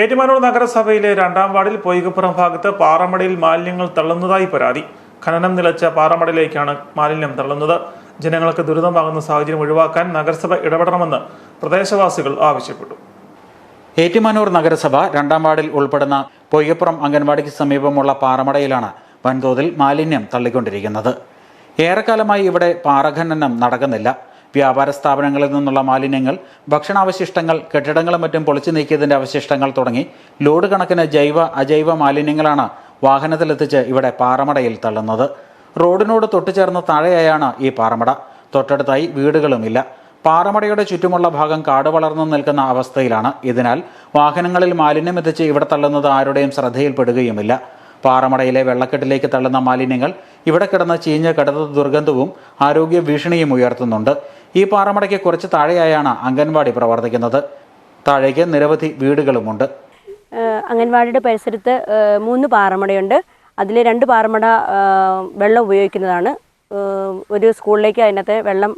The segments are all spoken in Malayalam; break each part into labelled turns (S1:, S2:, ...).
S1: ഏറ്റുമാനൂർ നഗരസഭയിലെ രണ്ടാം വാർഡിൽ പൊയ്കപ്പുറം ഭാഗത്ത് പാറമടയിൽ മാലിന്യങ്ങൾ തള്ളുന്നതായി പരാതി. ഖനനം നിലച്ച പാറമടയിലേക്കാണ് മാലിന്യം തള്ളുന്നത്. ജനങ്ങൾക്ക് ദുരിതമാകുന്ന സാഹചര്യം ഒഴിവാക്കാൻ നഗരസഭ ഇടപെടണമെന്ന് പ്രദേശവാസികൾ ആവശ്യപ്പെട്ടു.
S2: ഏറ്റുമാനൂർ നഗരസഭ രണ്ടാം വാർഡിൽ ഉൾപ്പെടുന്ന പൊയ്യപ്പുറം അംഗൻവാടിക്ക് സമീപമുള്ള പാറമടയിലാണ് വൻതോതിൽ മാലിന്യം തള്ളിക്കൊണ്ടിരിക്കുന്നത്. ഏറെക്കാലമായി ഇവിടെ പാറഖനനം നടക്കുന്നില്ല. വ്യാപാര സ്ഥാപനങ്ങളിൽ നിന്നുള്ള മാലിന്യങ്ങൾ ഭക്ഷണാവശിഷ്ടങ്ങൾ കെട്ടിടങ്ങളും മറ്റും പൊളിച്ചു നീക്കിയതിന്റെ അവശിഷ്ടങ്ങൾ തുടങ്ങി ലോഡ് കണക്കിന് ജൈവ അജൈവ മാലിന്യങ്ങളാണ് വാഹനത്തിലെത്തിച്ച് ഇവിടെ പാറമടയിൽ തള്ളുന്നത്. റോഡിനോട് തൊട്ടുചേർന്ന് താഴെയായാണ് ഈ പാറമട. തൊട്ടടുത്തായി വീടുകളുമില്ല പാറമടയുടെ ചുറ്റുമുള്ള ഭാഗം കാട് വളർന്നു നിൽക്കുന്ന അവസ്ഥയിലാണ്. ഇതിനാൽ വാഹനങ്ങളിൽ മാലിന്യം എത്തിച്ച് ഇവിടെ തള്ളുന്നത് ആരുടെയും ശ്രദ്ധയിൽപ്പെടുകയുമില്ല. പാറമടയിലെ വെള്ളക്കെട്ടിലേക്ക് തള്ളുന്ന മാലിന്യങ്ങൾ ഇവിടെ കിടന്ന ചീഞ്ഞ കടുത്ത ദുർഗന്ധവും ആരോഗ്യ ഭീഷണിയും ഉയർത്തുന്നുണ്ട്. ഈ പാറമടയ്ക്ക് കുറച്ച് താഴെയായാണ് അംഗൻവാടി പ്രവർത്തിക്കുന്നത്. താഴേക്ക് നിരവധി വീടുകളുമുണ്ട്.
S3: അംഗൻവാടിയുടെ പരിസരത്ത് മൂന്ന് പാറമടയുണ്ട്. അതിൽ രണ്ട് പാറമട വെള്ളം ഉപയോഗിക്കുന്നതാണ്. ഒരു സ്കൂളിലേക്ക് അതിനകത്ത് വെള്ളം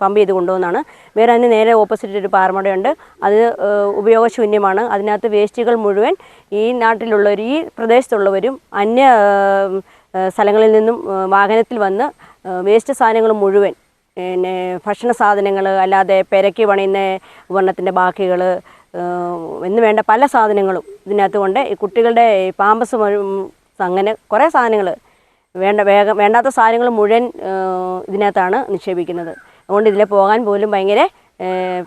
S3: പമ്പ് ചെയ്ത് കൊണ്ടുപോകുന്നതാണ് വേറെ അതിന് നേരെ ഓപ്പോസിറ്റ് ഒരു പാറമടയുണ്ട്. അത് ഉപയോഗശൂന്യമാണ്. അതിനകത്ത് വേസ്റ്റുകൾ മുഴുവൻ ഈ നാട്ടിലുള്ളവർ ഈ പ്രദേശത്തുള്ളവരും അന്യ സ്ഥലങ്ങളിൽ നിന്നും വാഹനത്തിൽ വന്ന് വേസ്റ്റ് സാധനങ്ങൾ മുഴുവൻ പിന്നെ ഭക്ഷണ സാധനങ്ങൾ അല്ലാതെ പെരക്കി പണിയുന്ന ഉപകരണത്തിന്റെ ബാക്കികൾ എന്ന് വേണ്ട പല സാധനങ്ങളും ഇതിനകത്ത് കൊണ്ട് ഈ കുട്ടികളുടെ പാമ്പസ് അങ്ങനെ കുറേ സാധനങ്ങൾ വേണ്ട വേഗം വേണ്ടാത്ത സാധനങ്ങൾ മുഴുവൻ ഇതിനകത്താണ് നിക്ഷേപിക്കുന്നത്. അതുകൊണ്ട് ഇതിലെ പോകാൻ പോലും ഭയങ്കര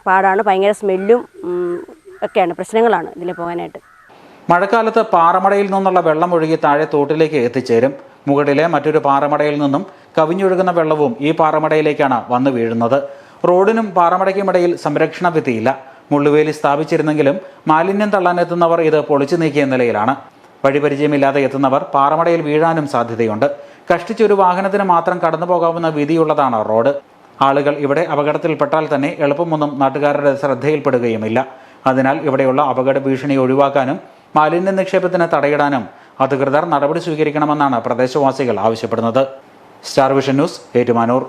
S3: പാടാണ് ഭയങ്കര സ്മെല്ലും ഒക്കെയാണ് പ്രശ്നങ്ങളാണ് ഇതിലെ പോകാനായിട്ട്.
S2: മഴക്കാലത്ത് പാറമടയിൽ നിന്നുള്ള വെള്ളം ഒഴുകി താഴെ തോട്ടിലേക്ക് എത്തിച്ചേരും. മുകളിലെ മറ്റൊരു പാറമടയിൽ നിന്നും കവിഞ്ഞൊഴുകുന്ന വെള്ളവും ഈ പാറമടയിലേക്കാണ് വന്നു വീഴുന്നത്. റോഡിനും പാറമടയ്ക്കുമിടയിൽ സംരക്ഷണ ഭിത്തിയില്ല മുള്ളുവേലി സ്ഥാപിച്ചിരുന്നെങ്കിലും മാലിന്യം തള്ളാനെത്തുന്നവർ ഇത് പൊളിച്ചു നീക്കിയ നിലയിലാണ്. വഴിപരിചയമില്ലാതെ എത്തുന്നവർ പാറമടയിൽ വീഴാനും സാധ്യതയുണ്ട്. കഷ്ടിച്ചൊരു വാഹനത്തിന് മാത്രം കടന്നു പോകാവുന്ന വീതിയുള്ളതാണ് റോഡ്. ആളുകൾ ഇവിടെ അപകടത്തിൽപ്പെട്ടാൽ തന്നെ എളുപ്പമൊന്നും നാട്ടുകാരുടെ ശ്രദ്ധയിൽപ്പെടുകയുമില്ല. അതിനാൽ ഇവിടെയുള്ള അപകട ഭീഷണി ഒഴിവാക്കാനും മാലിന്യ നിക്ഷേപത്തിന് തടയിടാനും അധികൃതർ നടപടി സ്വീകരിക്കണമെന്നാണ് പ്രദേശവാസികൾ ആവശ്യപ്പെടുന്നത്. Star Vision News Ettumanoor.